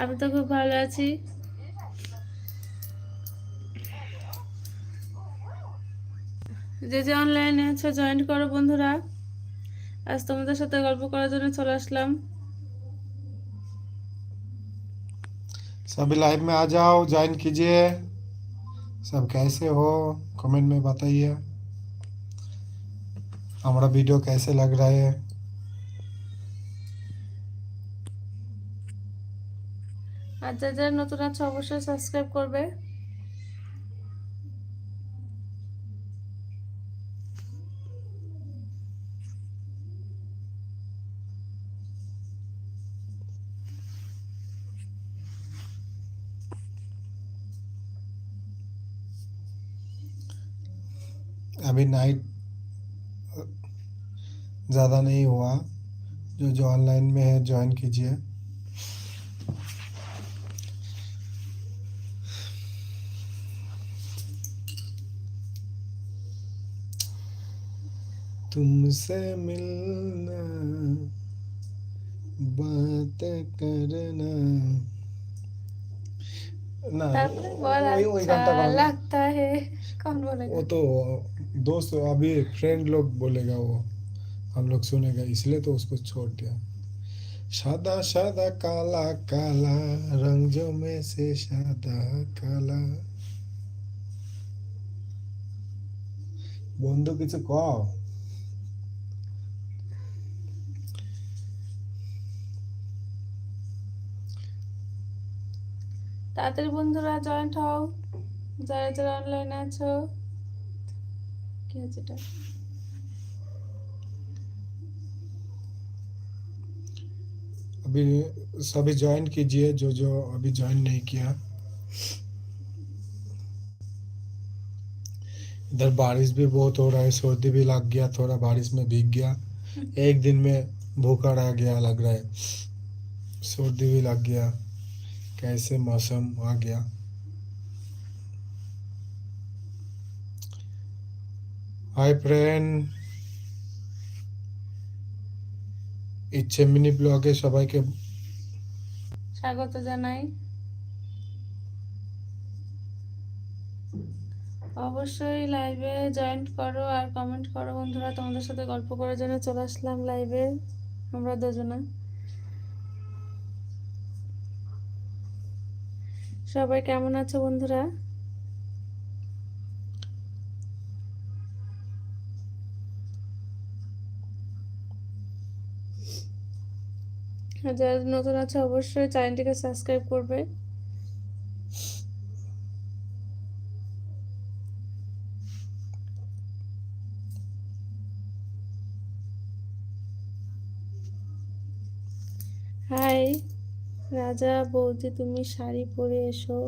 আমি তো খুব ভালো আছি যে যে অনলাইনে আছো জয়েন করো বন্ধুরা আজ তোমাদের সাথে গল্প করার জন্য চলে আসলাম सभी लाइव में आ जाओ ज्वाइन कीजिए सब कैसे हो कमेंट में बताइए हमारा वीडियो कैसे लग रहा है আর যারা যারা নতুন আছো অবশ্যই সাবস্ক্রাইব করবে अभी नाइट ज़्यादा नहीं हुआ जो जो ऑनलाइन में है ज्वाइन कीजिए तुमसे मिलना बात करना ना তারপরে বল वही वही अच्छा गाता गाओ। लगता है कौन वो बोलेगा तो दोस्त अभी फ्रेंड लोग बोलेगा वो हम लोग सुनेगा इसलिए तो उसको छोड़ दिया सादा सादा काला काला रंग जो में से सादा काला বন্ধু কিছু কও তাড়াতাড়ি বন্ধুরা জয়েন্ট হও যারা যারা অনলাইনে আছো কি হচ্ছে এটা अभी सभी ज्वाइन कीजिए जो जो अभी ज्वाइन नहीं किया इधर बारिश भी बहुत हो रहा है सर्दी भी लग गया थोड़ा बारिश में भीग गया एक दिन में भूखा रह गया लग रहा है सर्दी भी लग गया कैसे मौसम आ गया हाय फ्रेंड ইচ্ছে মিনি ব্লগে সবাইকে স্বাগত জানাই অবশ্যই লাইভে জয়েন করো আর কমেন্ট করো বন্ধুরা তোমাদের সাথে গল্প করার জন্য চলে আসলাম লাইভে আমরা দুজনা সবাই কেমন আছো বন্ধুরা? যারা নতুন আছে অবশ্যই চ্যানেলটিকে সাবস্ক্রাইব করবে হাই রাজা বৌদি তুমি শাড়ি পরে এসো।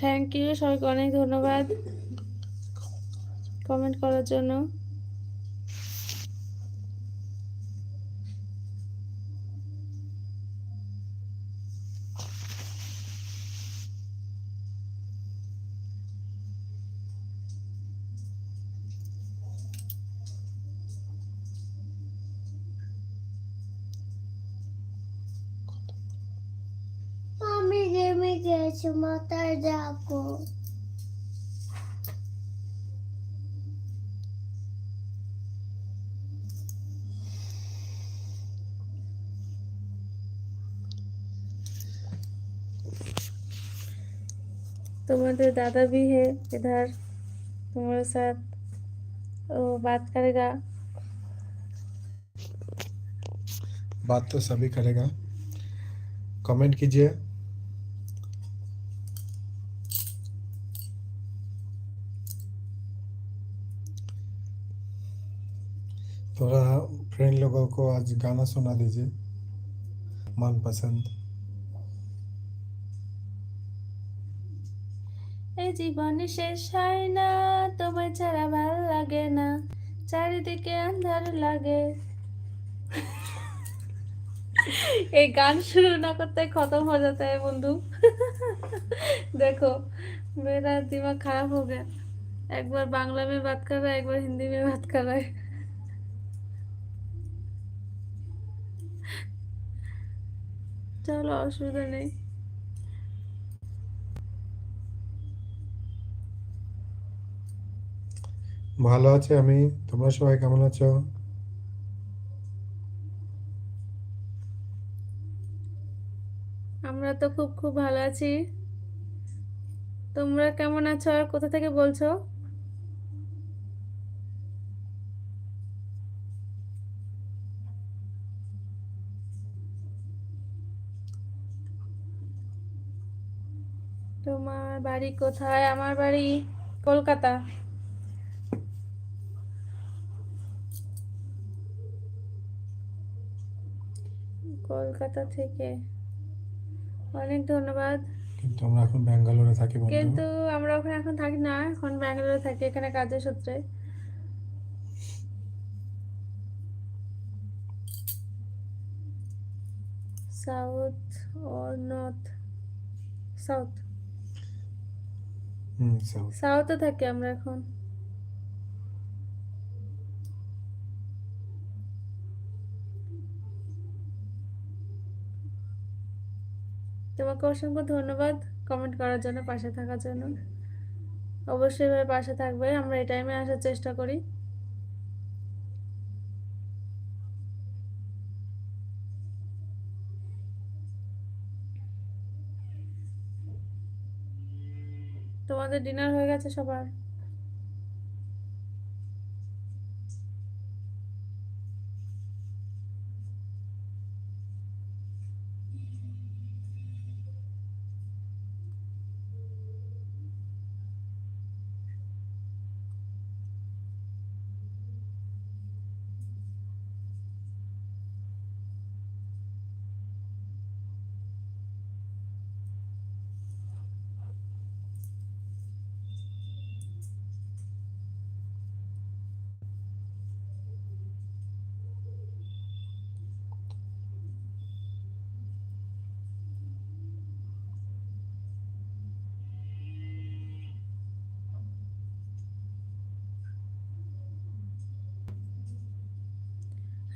থ্যাংক ইউ সবাইকে অনেক ধন্যবাদ কমেন্ট করার জন্য। diyesim atardaku. तुम्हारे दादा भी है इधर। तुम्हारे साथ वो बात करेगा। बात तो सभी करेगा। कमेंट कीजिए। थोड़ा फ्रेंड लोगों को आज गाना सुना दीजिए मनपसंद এই জীবনে শেষ হয় না তোমায় ছাড়া ভালো লাগে না চারিদিকে আন্ধার লাগে এই গান শুরু না করতে खत्म हो जाता है बंधु देखो मेरा दिमाग खराब हो गया एक बार बांग्ला में बात कर रहा है एक बार हिंदी में बात कर रहा है চলো অসুবিধা নেই। ভালো আছি আমি। তোমরা সবাই কেমন আছো? আমরা তো খুব খুব ভালো আছি। তোমরা কেমন আছো আর কোথা থেকে বলছো? তোমার বাড়ি কোথায়? আমার বাড়ি কলকাতা। কলকাতা থেকে। অনেক ধন্যবাদ। কিন্তু আমরা এখন ব্যাঙ্গালোরে থাকি কিন্তু আমরা ওখানে এখন থাকি না এখন ব্যাঙ্গালোরে থাকি এখানে কাজের সূত্রে। South or north? South. South থাকি আমরা এখন। তোমাকে অসংখ্য ধন্যবাদ কমেন্ট করার জন্য, পাশে থাকার জন্য। অবশ্যই পাশে থাকবে, আমরা এই টাইমে আসার চেষ্টা করি। তোমাদের ডিনার হয়ে গেছে সবার।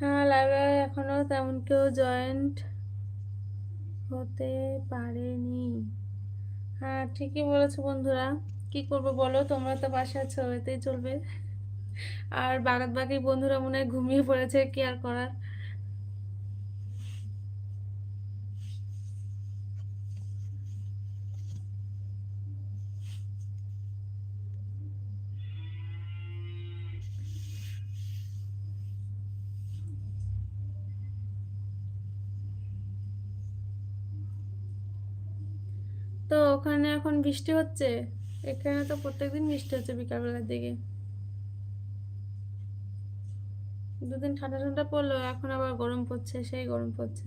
হ্যাঁ লাইব্রেরি এখনও তেমন কেউ জয়েন্ট হতে পারেনি। হ্যাঁ ঠিকই বলেছ বন্ধুরা। কি করব বলো? তোমরা তো বাসা আছো, এতেই চলবে। আর বাগাত বাকি বন্ধুরা মনে হয় ঘুমিয়ে পড়েছে, কি আর করার? তো ওখানে এখন বৃষ্টি হচ্ছে? এখানে তো প্রত্যেকদিন বৃষ্টি হচ্ছে বিকালবেলার দিকে। দুদিন ঠান্ডা ঠান্ডা পড়ল, এখন আবার গরম পড়ছে, সেই গরম পড়ছে।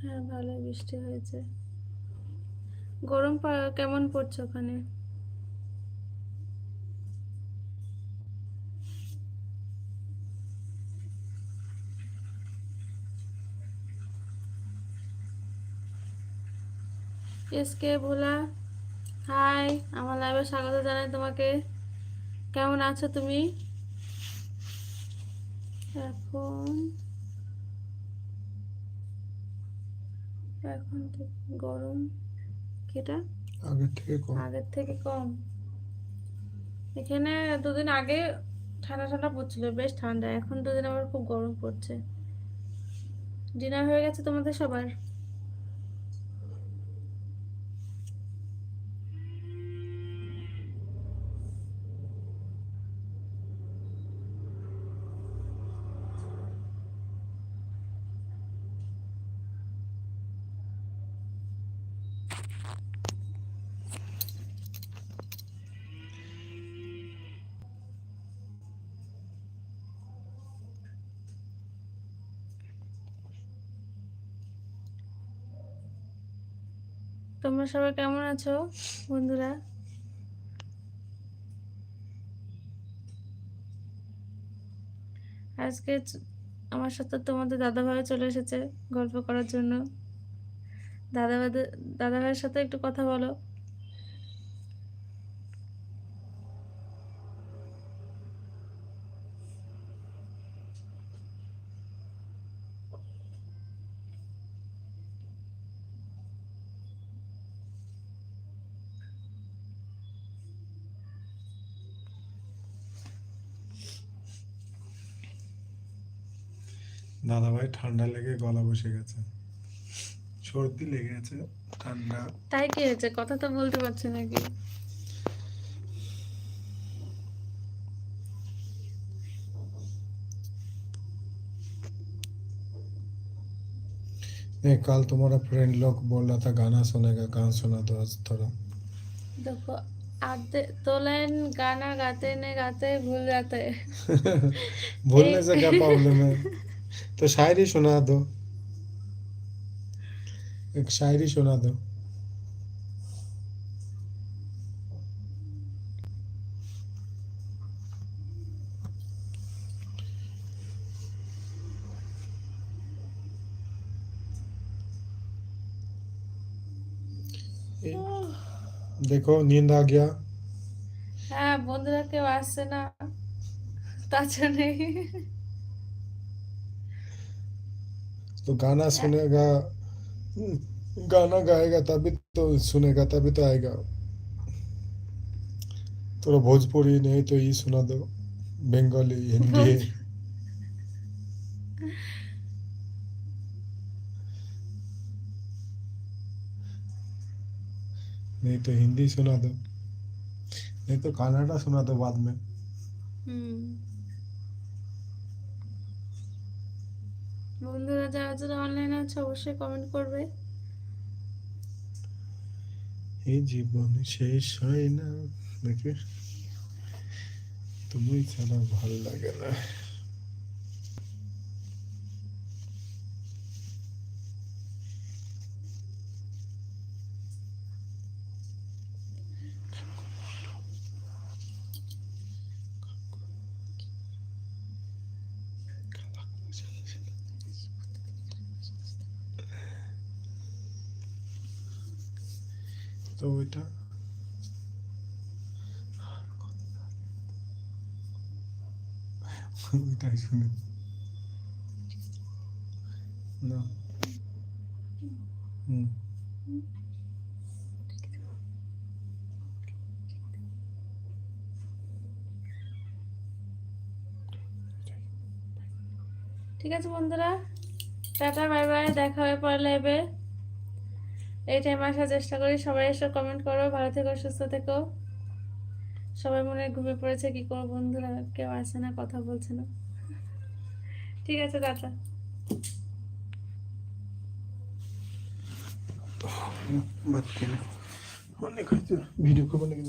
হ্যাঁ ভালো বৃষ্টি হয়েছে। গরম কেমন পড়ছে ওখানে? এসকে ভোলা হাই আমার লাইভে স্বাগত জানাই তোমাকে। কেমন আছো তুমি? এখন এখন গরম। কেটা আগের থেকে কম। আগের থেকে কম। এখানে দুদিন আগে ঠান্ডা ঠান্ডা পড়ছিল বেশ ঠান্ডা। এখন দুদিন আবার খুব গরম পড়ছে। ডিনার হয়ে গেছে তোমাদের সবার? তোমরা সবাই কেমন আছো বন্ধুরা? আজকে আমার সাথে তোমাদের দাদা ভাই চলে এসেছে গল্প করার জন্য। দাদা দাদা ভাইয়ের সাথে একটু কথা বলো। দাদা ভাই ঠান্ডা লেগে গলা বসে গেছে সর্দি লেগে গেছে ঠান্ডা তাই কি হয়েছে কথা তো বলতে পারছে নাকি ए, कल तुम्हारा फ्रेंड लोग बोल रहा था गाना सुनेगा गाना सुना दो आज थोड़ा देखो आधे तो लाइन गाना गाते ने गाते भूल जाते हैं भूलने से क्या प्रॉब्लम है तो शायरी सुना दो एक शायरी सुना दो देखो नींद आ गया হ্যাঁ বন্ধুরা কেউ আসছে না তাছাড়া নেই तो गाना सुनेगा, गाना गाएगा तभी तो सुनेगा, तभी तो आएगा। थोड़ा भोजपुरी नहीं तो ये सुना दो, बंगाली, हिंदी। नहीं तो हिंदी सुना दो, नहीं तो कनाडा सुना दो बाद में। বন্ধুরা যারা যারা অনলাইন আছে, অবশ্যই কমেন্ট করবে। এই জীবন শেষ হয় না, দেখে। তুমি ছাড়া ভালো লাগে না। তো ওইটা। ওইটাই শুনে। না। হুম। ঠিক আছে বন্ধুরা, টাটা, বাই বাই, দেখা হবে পরে লাইভে এই টাইম আসার চেষ্টা করি। সবাই এসে কমেন্ট করো। ভালো থেকো, সুস্থ থেকো। সবাই মনে হয় পড়েছে। কি করো বন্ধুরা? কেউ আসে না, কথা বলছে না। ঠিক আছে দাদা অনেক ভিডিও করব নাকি